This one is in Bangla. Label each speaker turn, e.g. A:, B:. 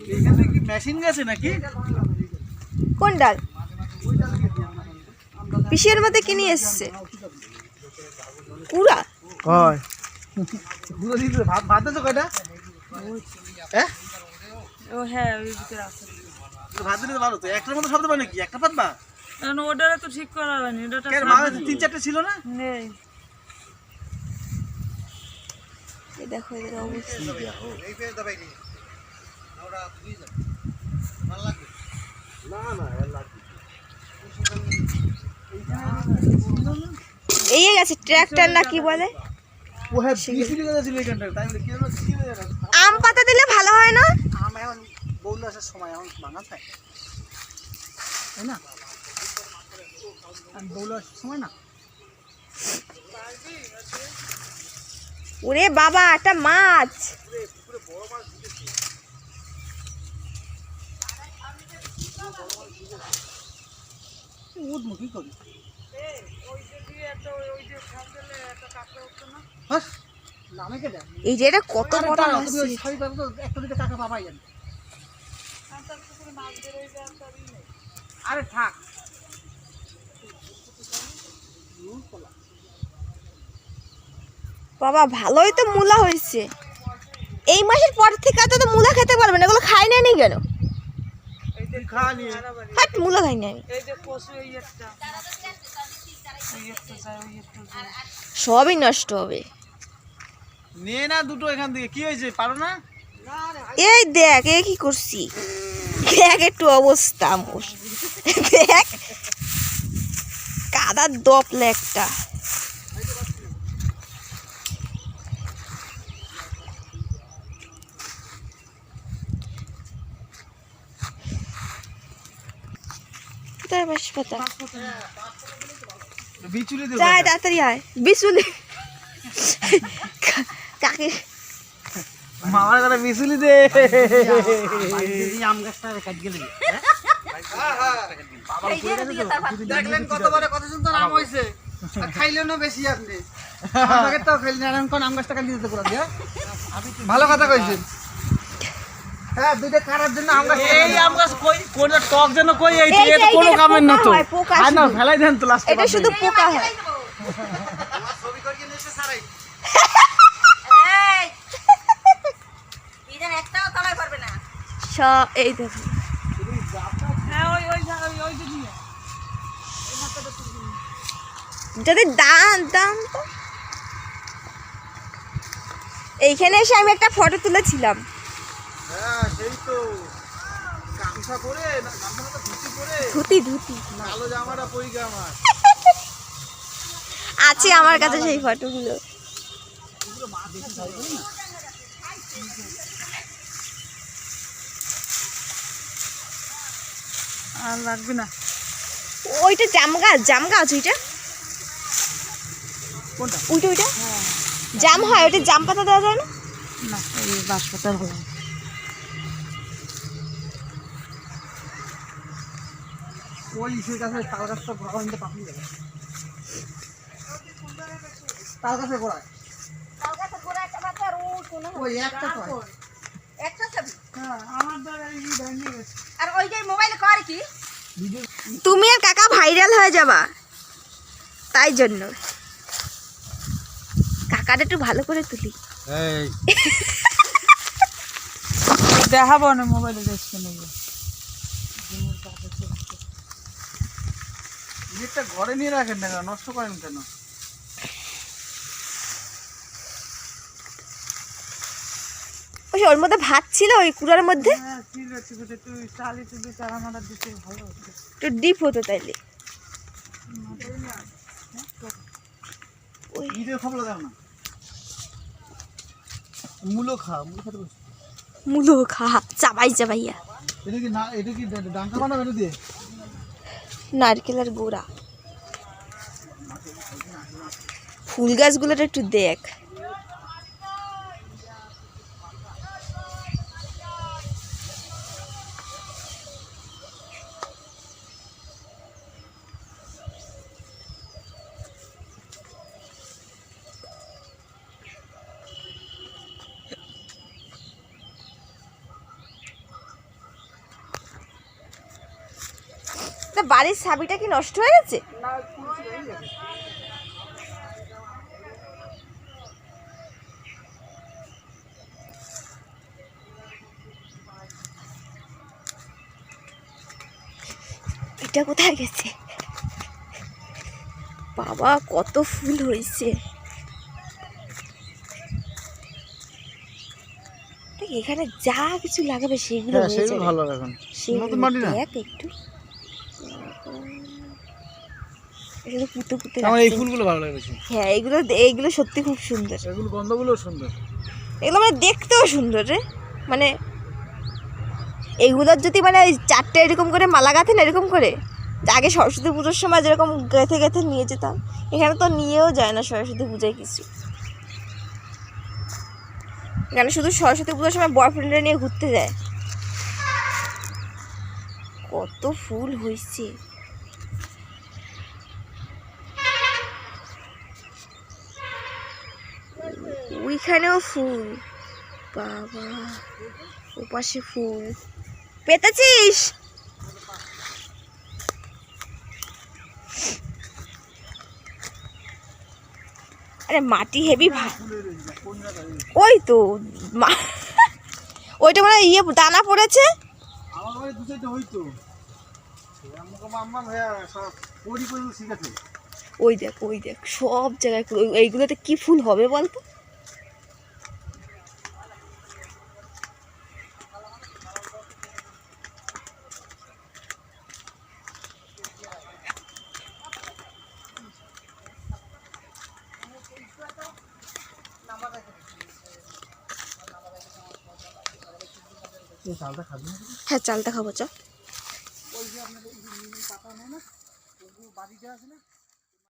A: এখানে কি মেশিন গেছে নাকি
B: কোন ডাল পিসের মধ্যে কিনে এসছে
A: হয় দিতে ভাত ভাত আছে কয়টা হ্যাঁ
C: ও হ্যাঁ ওই ভিতরে আছে
A: ভাত দিলে তো ভালো তো একটার মধ্যে শব্দ পায় নাকি একটা পাতবা
C: কারণ ওটারে তো ঠিক করা হয়নি ওটা
A: তিন চারটে ছিল না
C: নেই
B: দেখো এদের অবস্থা এই গেছে ট্র্যাক্টর না কি বলে?
A: হ্যাঁ
B: আম পাতা দিলে ভালো হয় না?
A: আম এখন আসার সময় এখন ভাঙা থাকে তাই না? বৌল আসার সময় না।
B: ওরে বাবা একটা মাছ
A: উঠবো কি করি?
B: এই যে এটা কত বড়
A: টাকা পাবাই জানো। আরে থাক।
B: বাবা ভালোই তো মূলা হয়েছে। এই মাসের পর থেকে তো মূলা খেতে পারবে না এগুলো খাই নাই কেন? হাট মূলা খাই
C: যায়
B: সবই নষ্ট হবে।
A: নিয়ে না দুটো এখান থেকে। কি হয়েছে? পারো না?
B: এই দেখ এ কি করছি? দেখ একটু অবস্থা মোর দেখ। কাদার দপলে একটা। কোথায় বাঁশ পাতা।
A: বিচুলি
B: তাড়াতাড়ি আয়। কাকে?
A: মামার কথা বিচুলি দে। দেখলেন কতবারে কত সুন্দর আম হয়েছে খাইলেন না বেশি আপনি। আমাকে তো খাইলেন আর এখন আম গাছটা কাটি দিতে পুরো ভালো কথা কইছেন। হ্যাঁ দুইটা কারার জন্য আম এই আম গাছ কই কোন টক যেন কই এই
B: এই
A: এটা কোনো কামের না তো। আর না ফেলাই দেন তো লাস্টে
B: এটা শুধু পোকা হয়। সব এই দেখো।
C: হ্যাঁ ওই ওই ওই ওই যে নিয়ে
B: যদি দান দান তো। এইখানে এসে আমি একটা ফটো তুলেছিলাম।
A: হ্যাঁ তো গামছা পরে না গামছা ধুতি পরে?
B: ধুতি ধুতি।
A: কালো জামাটা পরি আমার।
B: আছে আমার কাছে সেই ফটোগুলো।
C: আর লাগবে না।
B: ওইটা জাম গাছ জাম গাছ ওইটা? ওইটা ওইটা জাম হয় ওইটা জাম পাতা দেওয়া যায় না?
C: না এই বাঁশপাতার হবে
A: ওই ইসের কাছে তাল গাছটা ঘোরা কিন্তু পাপড়ি যাবে তাল গাছে ঘোরায়। ওই একটা তো হয়।
C: হ্যাঁ আমার দ্বারা এই ভেঙে গেছে।
B: তুমি আর কাকা ভাইরাল হয়ে যাবা। তাই জন্য। কাকাটা একটু ভালো করে তুলি।
A: এই।
C: দেখাবো না মোবাইলে দেখতে নেব।
A: নেটটা ঘরে নিয়ে রাখেন না কেন? নষ্ট করেন কেন?
B: ওই ওর মধ্যে ভাত ছিল ওই কুড়ার মধ্যে?
C: হ্যাঁ একটু
B: ডিপ হতো তাইলে।
A: মূলো খা মুলো
B: খা চাবাই চাবাইয়া।
A: এটা কি না এটা কি ডাঙ্কা বানাবে দিয়ে?
B: নারকেলের গুঁড়া। ফুল গাছগুলোটা একটু দেখ। আপনার বাড়ির চাবিটা কি নষ্ট হয়ে গেছে। এটা কোথায় গেছে? বাবা কত ফুল হয়েছে। এখানে যা কিছু লাগাবে সেগুলো
A: হ্যাঁ ভালো এখন। না?
B: দেখ একটু। এটা পুঁতে পুঁতে
A: আমার এই ফুলগুলো ভালো লাগে বেশি।
B: হ্যাঁ এগুলো এইগুলো সত্যি খুব সুন্দর।
A: এগুলো গন্ধগুলো সুন্দর।
B: এগুলো মানে দেখতেও সুন্দর রে। মানে এগুলোর যদি মানে চারটে এরকম করে মালা গাঁথেন এরকম করে আগে সরস্বতী পুজোর সময় যেরকম গেঁথে গেঁথে নিয়ে যেতাম এখানে তো নিয়েও যায় না সরস্বতী পূজায় কিছু। এখানে শুধু সরস্বতী পুজোর সময় বয়ফ্রেন্ডরা নিয়ে ঘুরতে যায়। কত ফুল হয়েছে ওইখানেও ফুল। বাবা ওপাশে ফুল। পেতেছিস? আরে মাটি হেভি ওই তো ওইটা মানে ইয়ে দানা পড়েছে? ওই দেখ ওই দেখ সব জায়গায় এইগুলোতে কি ফুল হবে বলতো? হ্যাঁ চালটা খাব চ